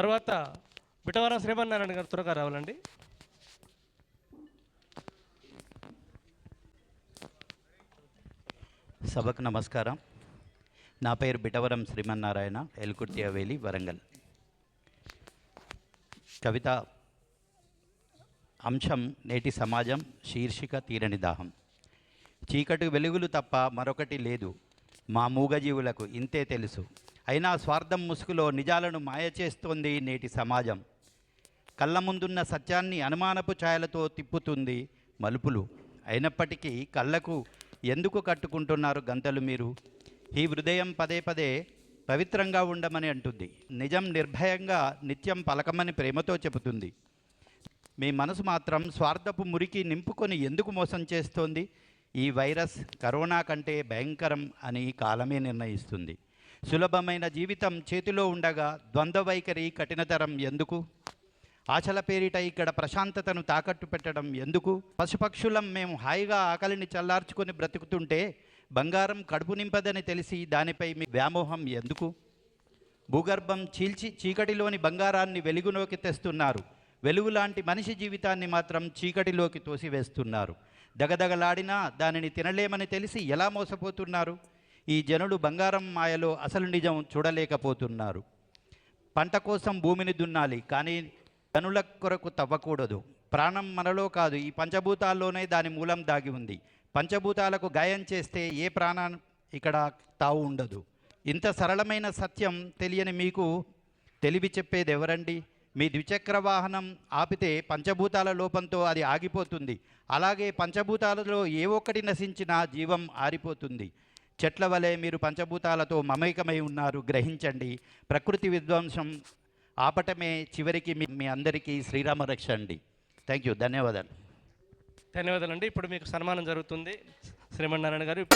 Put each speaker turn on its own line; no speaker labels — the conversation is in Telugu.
తర్వాత బిటవరం శ్రీమన్నారాయణ గారు త్వరగా రావాలండి.
సభకు నమస్కారం. నా పేరు బిటవరం శ్రీమన్నారాయణ ఎల్కుర్తి హవేలి వరంగల్. కవిత అంశం నేటి సమాజం శీర్షిక తీరని దాహం. చీకటి వెలుగులు తప్ప మరొకటి లేదు. మా మూగజీవులకు ఇంతే తెలుసు. అయినా స్వార్థం ముసుగులో నిజాలను మాయ చేస్తోంది నేటి సమాజం. కళ్ళ ముందున్న సత్యాన్ని అనుమానపు ఛాయలతో తిప్పుతుంది మలుపులు. అయినప్పటికీ కళ్ళకు ఎందుకు కట్టుకుంటున్నారు గంతలు మీరు? ఈ హృదయం పదే పదే పవిత్రంగా ఉండమని అంటుంది. నిజం నిర్భయంగా నిత్యం పలకమని ప్రేమతో చెబుతుంది. మీ మనసు మాత్రం స్వార్థపు మురికి నింపుకొని ఎందుకు మోసం చేస్తోంది? ఈ వైరస్ కరోనా కంటే భయంకరం అని కాలమే నిర్ణయిస్తుంది. సులభమైన జీవితం చేతిలో ఉండగా ద్వంద్వ వైఖరి కఠినతరం ఎందుకు? ఆశల పేరిట ఇక్కడ ప్రశాంతతను తాకట్టు పెట్టడం ఎందుకు? పశుపక్షులం మేము హాయిగా ఆకలిని చల్లార్చుకొని బ్రతుకుతుంటే బంగారం కడుపు నింపదని తెలిసి దానిపై మీ వ్యామోహం ఎందుకు? భూగర్భం చీల్చి చీకటిలోని బంగారాన్ని వెలుగులోకి తెస్తున్నారు. వెలుగు లాంటి మనిషి జీవితాన్ని మాత్రం చీకటిలోకి తోసివేస్తున్నారు. దగదగలాడినా దానిని తినలేమని తెలిసి ఎలా మోసపోతున్నారు? ఈ జనులు బంగారం మాయలో అసలు నిజం చూడలేకపోతున్నారు. పంట కోసం భూమిని దున్నాలి కానీ గనుల కొరకు తవ్వకూడదు. ప్రాణం మనలో కాదు ఈ పంచభూతాల్లోనే దాని మూలం దాగి ఉంది. పంచభూతాలకు గాయం చేస్తే ఏ ప్రాణం ఇక్కడ తావు ఉండదు. ఇంత సరళమైన సత్యం తెలియని మీకు తెలివి చెప్పేది ఎవరండి? మీ ద్విచక్ర వాహనం ఆపితే పంచభూతాల లోపంతో అది ఆగిపోతుంది. అలాగే పంచభూతాలలో ఏ ఒక్కటి నశించినా జీవం ఆరిపోతుంది. చెట్ల వలె మీరు పంచభూతాలతో మమైకమై ఉన్నారు గ్రహించండి. ప్రకృతి విధ్వంసం ఆపటమే చివరికి మీ మీ అందరికీ శ్రీరామ రక్ష అండి. థ్యాంక్ యూ ధన్యవాదాలు.
ధన్యవాదాలండి. ఇప్పుడు మీకు సన్మానం జరుగుతుంది. శ్రీమన్నారాయణ గారు.